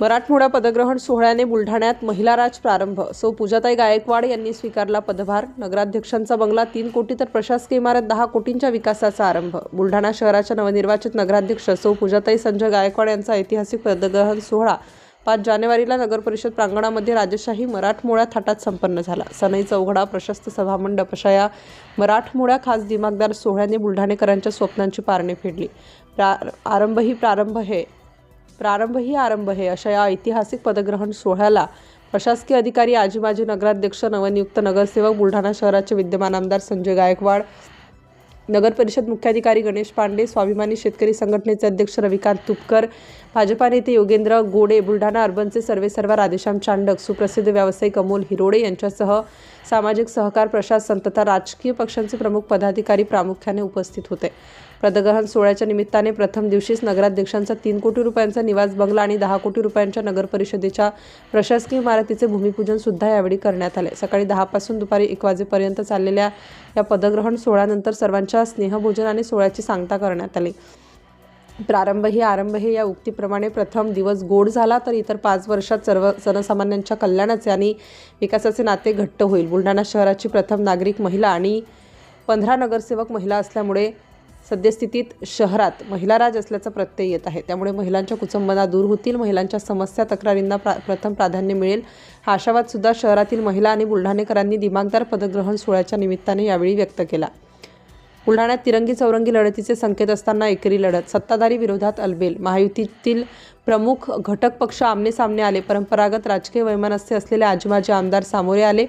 मराठमोळा पदग्रहण सोहळ्याने बुलढाण्यात महिला राज प्रारंभ. सौ. पूजाताई गायकवाड यांनी स्वीकारला पदभार. नगराध्यक्षांचा बंगला तीन कोटी तर प्रशासकीय इमारत दहा कोटींच्या विकासाचा आरंभ. बुलढाणा शहराच्या नवनिर्वाचित नगराध्यक्ष सौ. पूजाताई संजय गायकवाड यांचा ऐतिहासिक पदग्रहण सोहळा पाच जानेवारीला नगर परिषद प्रांगणामध्ये राजशाही मराठमोळ्या थाटात संपन्न झाला. सनई चौघडा प्रशस्त सभामंडप अशा या मराठमोळ्या खास दिमागदार सोहळ्याने बुलढाणेकरांच्या स्वप्नांची पारणे फेडली. प्रा आरंभ ही प्रारंभ हे प्रारंभही आरंभ हे अशा या ऐतिहासिक पदग्रहण सोहळ्याला. प्रशासकीय अधिकारी आजी माजी नगराध्यक्ष नवनियुक्त नगरसेवक बुलढाणा शहराचे विद्यमान आमदार संजय गायकवाड नगर परिषद मुख्याधिकारी गणेश पांडे स्वाभिमानी शेतकरी संघटनेचे अध्यक्ष रविकांत तुपकर भाजपा नेते योगेंद्र गोडे बुलढाणा अर्बनचे सर्वेसर्वा राधेश्याम चांडक सुप्रसिद्ध व्यावसायिक अमोल हिरोडे यांच्यासह सामाजिक सहकार प्रशासन तथा राजकीय पक्षांचे प्रमुख पदाधिकारी प्रामुख्याने उपस्थित होते. पदग्रहण सोहळ्याच्या निमित्ताने प्रथम दिवशीच नगराध्यक्षांचा तीन कोटी रुपयांचा निवास बंगला आणि दहा कोटी रुपयांच्या नगरपरिषदेच्या प्रशासकीय इमारतीचे भूमिपूजन सुद्धा यावेळी करण्यात आले. सकाळी दहापासून दुपारी एक वाजेपर्यंत चाललेल्या या पदग्रहण सोहळ्यानंतर सर्वांच्या स्नेहभोजन आणि सोहळ्याची सांगता करण्यात आली. प्रारंभ ही आरंभ हे या उक्तीप्रमाणे प्रथम दिवस गोड झाला तर इतर पाच वर्षात सर्व जनसामान्यांच्या कल्याणाचे आणि विकासाचे नाते घट्ट होईल. बुलढाणा शहराची प्रथम नागरिक महिला आणि पंधरा नगरसेवक महिला असल्यामुळे सद्यस्थितीत शहरात महिला राज असल्याचा प्रत्यय येत आहे. त्यामुळे महिलांच्या कुचंबना दूर होतील महिलांच्या समस्या तक्रारींना प्रा प्रथम प्राधान्य मिळेल. हा आशावाद सुद्धा शहरातील महिला आणि बुलढाणेकरांनी दिमागदार पदग्रहण सोहळ्याच्या निमित्ताने यावेळी व्यक्त केला. बुलढाण्यात तिरंगी चौरंगी लढतीचे संकेत असताना एकेरी लढत. सत्ताधारी विरोधात अलबेल. महायुतीतील प्रमुख घटक पक्ष आमने सामने आले. परंपरागत राजकीय वैमनस्य असलेले आजमाजी आमदार सामोरे आले.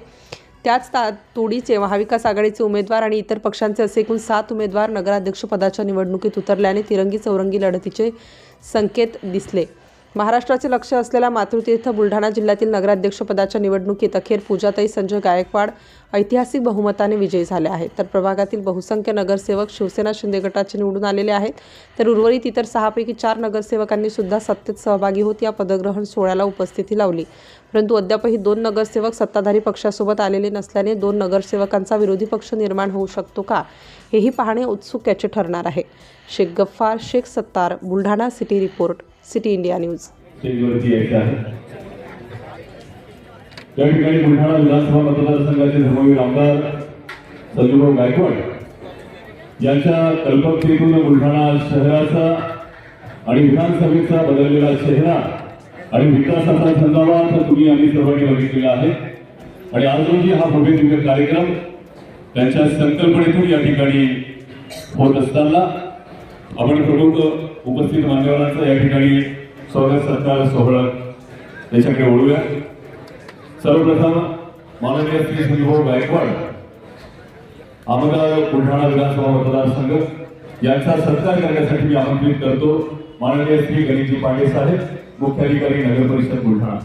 त्याच ता तोडीचे महाविकास आघाडीचे उमेदवार आणि इतर पक्षांचे असे एकूण सात उमेदवार नगराध्यक्षपदाच्या निवडणुकीत उतरल्याने तिरंगी चौरंगी लढतीचे संकेत दिसले. महाराष्ट्राचे लक्ष असलेल्या मातृतीर्थ बुलढाणा जिल्ह्यातील नगराध्यक्षपदाच्या निवडणुकीत अखेर पूजाताई संजय गायकवाड ऐतिहासिक बहुमताने विजयी झाले आहेत. तर प्रभागातील बहुसंख्य नगरसेवक शिवसेना शिंदे गटाचे निवडून आलेले आहेत. तर उर्वरित इतर सहापैकी चार नगरसेवकांनी सुद्धा सत्तेत सहभागी होत या पदग्रहण सोहळ्याला उपस्थिती लावली. परंतु अद्यापही दोन नगरसेवक सत्ताधारी पक्षासोबत आलेले नसल्याने दोन नगरसेवकांचा विरोधी पक्ष निर्माण होऊ शकतो का हेही पाहणे उत्सुक्याचे ठरणार आहे. Shaikh Gaffar Shaikh Sattar Buldhana city report. City India news. आहे. या ठिकाणी बुलढाणा विधानसभा मतदारसंघाचे धर्मवीर आमदार संजूभाऊ गायकवाड यांच्या कल्पकतेतून बुलढाणा शहराचा आणि विधानसभेचा बदललेला चेहरा आणि विकासाचा तर तुम्ही आम्ही सर्वांनी बघितलेला आहे. आणि आज रोजी हा भव्य दिव्य कार्यक्रम त्यांच्या संकल्पनेतून या ठिकाणी होत असताना आपण प्रमुख उपस्थित मान्यवरांचा या ठिकाणी स्वागत सत्कार सोहळा त्याच्याकडे ओळूया सर्वप्रथम माननीय श्री संजीभाऊ गायकवाड आमदार बुलढाणा विधानसभा मतदारसंघ यांचा सत्कार करण्यासाठी मी आमंत्रित करतो. माननीय श्री गणेशजी पांडे साहेब मुख्याधिकारी नगर परिषद बुलढाणा.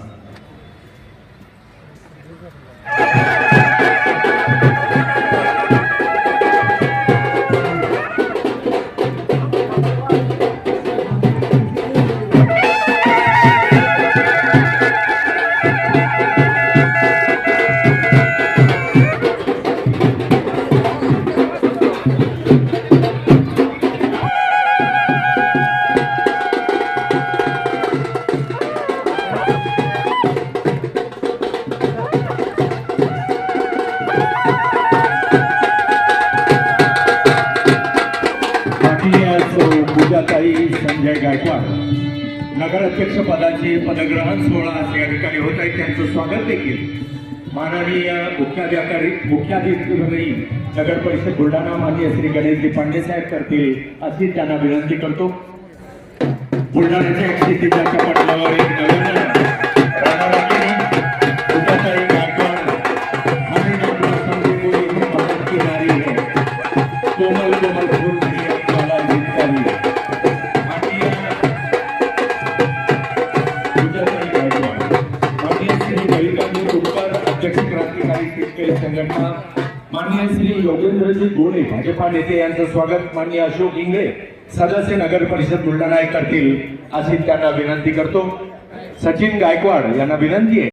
नगराध्यक्ष पदाचे पदग्रहण सोहळा आज या ठिकाणी होत आहे. त्यांचं स्वागत देखील माननीय मुख्याधिकारी मुख्याधिकारी नगर परिषद बुलढाणा माननीय श्री गणेशजी पांडे साहेब करतील अशी त्यांना विनंती करतो. बुलढाण्याच्या स्थितीच्या एक नवीन संघटना माननीय श्री योगेंद्रजी गोणे भाजपा नेते यांचं स्वागत माननीय अशोक इंगळे सदस्य नगर परिषद बुलढाणा करतील अशी त्यांना विनंती करतो. सचिन गायकवाड यांना विनंती आहे.